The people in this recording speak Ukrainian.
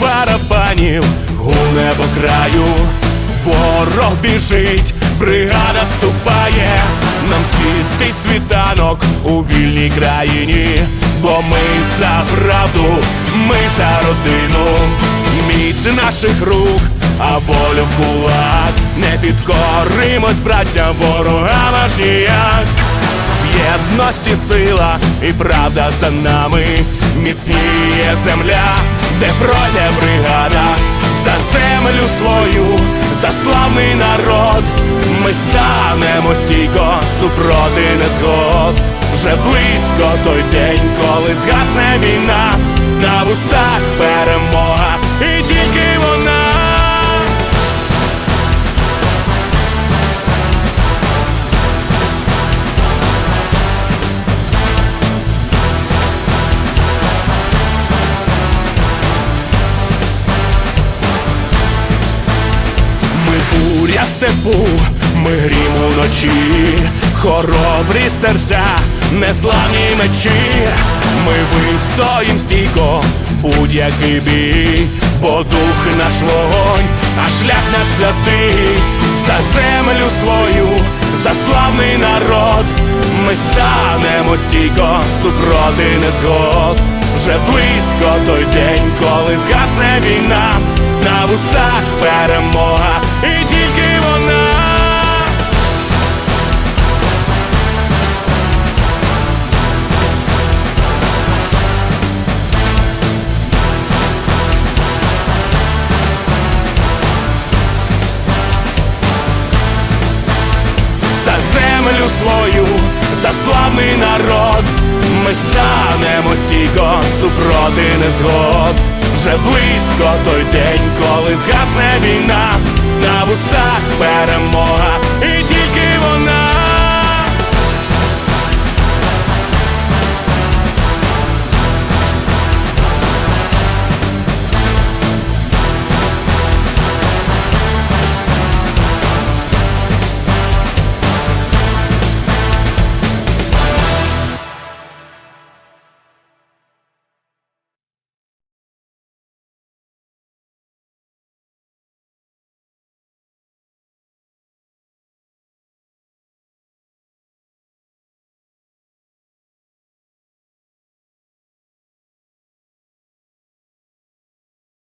ветеранів у небо краю. Ворог біжить, бригада ступає, нам світить світанок у вільній країні, бо ми за правду, ми за родину, міць наших рук, а волю в кулак, не підкоримось, браття, ворогам аж ніяк. Єдності сила і правда за нами, міцніє земля, де пройде бригада, за землю свою, за славний народ, ми станемо стійко супроти незгод. Вже близько той день, коли згасне війна, на вустах перемога, і тільки вона. Степу, ми грім уночі, хоробрі серця, незламні мечі, ми вистоїм стійко, будь-який бій, бо дух наш вогонь, а шлях наш святий, за землю свою, за славний народ, ми станемо стійко супроти незгод. Вже близько той день, коли згасне війна, на вустах перемога, і тільки землю свою, за славний народ, ми станемо стійко супроти незгод. Вже близько той день, коли згасне війна, на вустах перемога,